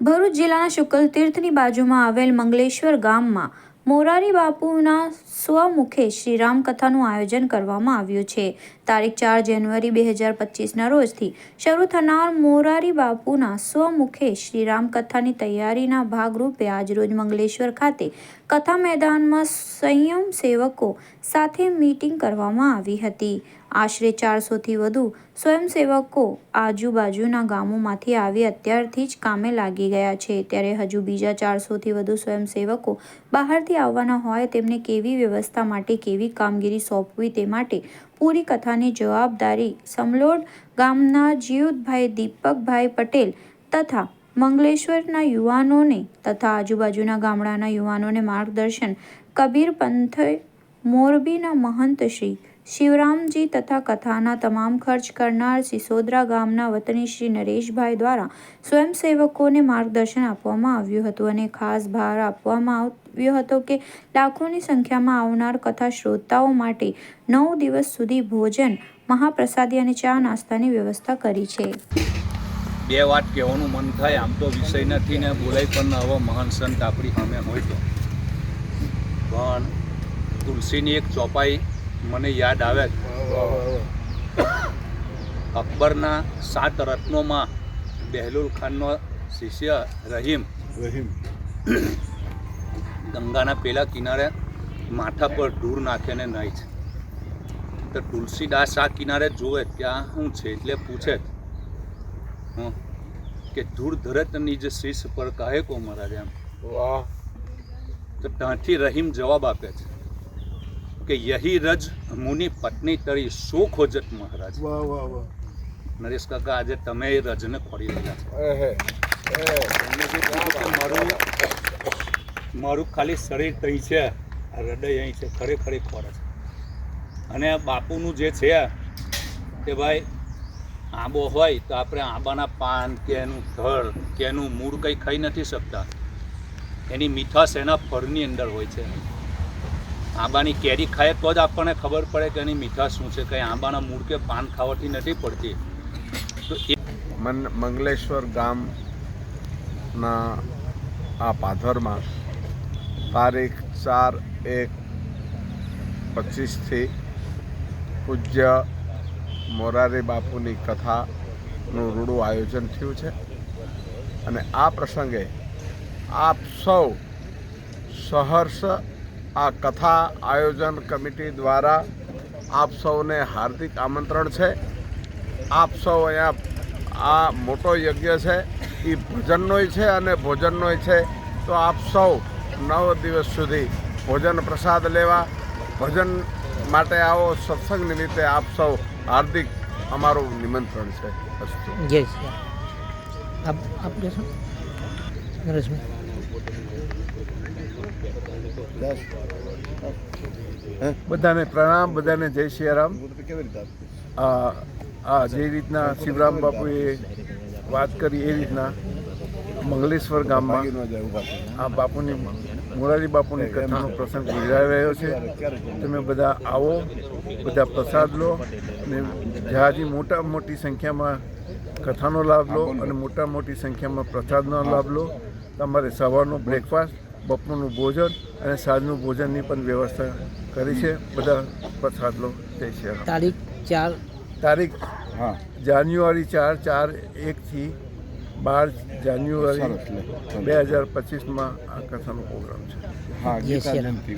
ભરૂચ જિલ્લાના શુકલ તીર્થની બાજુમાં આવેલ મંગલેશ્વર ગામમાં મોરારી બાપુના સ્વમુખે શ્રીરામ કથાનું આયોજન કરવામાં આવ્યું છે. તારીખ ચાર જાન્યુઆરી બે હજાર પચીસના રોજથી શરૂ થનાર મોરારી બાપુના સ્વમુખે શ્રીરામ કથાની તૈયારીના ભાગરૂપે આજરોજ મંગલેશ્વર ખાતે કથા મેદાનમાં સંયમ સેવકો સાથે મીટિંગ કરવામાં આવી હતી. આશરે ચારસોથી વધુ સ્વયંસેવકો આજુબાજુના ગામોમાંથી આવી અત્યારથી જ કામે લાગી ગયા છે. ત્યારે હજુ બીજા ચારસોથી વધુ સ્વયંસેવકો બહારથી આવવાના હોય તેમને કેવી વ્યવસ્થા માટે કેવી કામગીરી સોંપવી તે માટે પૂરી કથાની જવાબદારી સમલોડ ગામના જીવતભાઈ દીપકભાઈ પટેલ તથા મંગલેશ્વરના યુવાનોને તથા આજુબાજુના ગામડાના યુવાનોને માર્ગદર્શન કબીર પંથે મોરબીના મહંત શ્રી શિવરામજી તથા કથાના તમામ ખર્ચ કરનાર સિસોદરા ગામના વતની શ્રી નરેશભાઈ દ્વારા સ્વયંસેવકોને માર્ગદર્શન આપવામાં આવ્યું હતું અને ખાસ ભાર આપવામાં આવ્યો હતો કે લાખોની સંખ્યામાં આવનાર કથા શ્રોતાઓ માટે નવ દિવસ સુધી ભોજન, મહાપ્રસાદી અને ચા નાસ્તાની વ્યવસ્થા કરી છે. બે વાત કહેવાનું મન થાય, આમ તો વિષય નથી ને બોલાય પણ હવે મહાન સંત આપણી સામે હોય તો. પણ તુલસીની એક ચોપાઈ મને યાદ આવે અકબરના સાત રત્નોમાં બેહલુલ ખાનનો શિષ્ય રહીમ રહીમ. ગંગાના પેલા કિનારે માથા પર ધૂળ નાખીને નાય છે. તો તુલસીદાસ આ કિનારે જોવે ત્યાં શું છે એટલે પૂછે હં, કે ધૂળ ધરતની જે શીશ પર કહે કો મહારાજ એમ. તો ત્યાંથી રહીમ જવાબ આપે છે. કે યહી રજ મુનિ પત્ની તરી શું ખોજત મહારાજ. વાહ વાહ વાહ. નરેશ કાકા આજે તમે એ રજને ખોરી રહ્યા છો. મારું મારું ખાલી શરીર તહીં છે હૃદય અહીં છે ખરેખર ખોરે છે. અને બાપુનું જે છે કે ભાઈ આંબો હોય તો આપણે આંબાના પાન કે એનું થળ કે એનું મૂળ કંઈ ખાઈ નથી શકતા. એની મીઠાશ એના ફળની અંદર હોય છે. આંબાની કેરી ખાય તો જ આપણને ખબર પડે કે એની મીઠાશ શું છે, કંઈ આંબાના મૂળ કે પાન ખાવાથી નથી પડતી. તો એ મંગલેશ્વર ગામના આ પાથરમાં તારીખ ચાર એક પચીસથી પૂજ્ય મોરારી બાપુની કથાનું રૂડું આયોજન થયું છે. અને આ પ્રસંગે આપ સૌ સહર્ષ આ કથા આયોજન કમિટી દ્વારા આપ સૌને હાર્દિક આમંત્રણ છે. આપ સૌ અહીંયા આ મોટો યજ્ઞ છે. એ ભોજનનોય છે અને ભોજનનોય છે. તો આપ સૌ નવ દિવસ સુધી ભોજન પ્રસાદ લેવા, ભજન માટે આવો, સત્સંગ નિમિત્તે આપ સૌ હાર્દિક અમારું નિમંત્રણ છે. જય શ્રી આપ આપ જશો નરેશભાઈ. બધાને પ્રણામ, બધાને જય સિયારામ આ આ જે રીતના શિવરામ બાપુએ વાત કરી એ રીતના મંગલેશ્વર ગામમાં આ બાપુની, મોરારી બાપુની કથાનો પ્રસંગ ઉજવાઈ રહ્યો છે. તમે બધા આવો, બધા પ્રસાદ લો અને જહાજી મોટા મોટી સંખ્યામાં કથાનો લાભ લો અને મોટા મોટી સંખ્યામાં પ્રસાદનો લાભ લો. તમારે સવારનો બ્રેકફાસ્ટ બપોરનું ભોજન અને સાંજનું ભોજનની પણ વ્યવસ્થા કરી છે. બધા પ્રસાદ લો તે છે. તારીખ ચાર? તારીખ હા. જાન્યુઆરી ચાર ચાર એકથી બાર જાન્યુઆરી બે હજાર પચીસમાં આ કથાનો પ્રોગ્રામ છે. હા ગીતા જયંતિ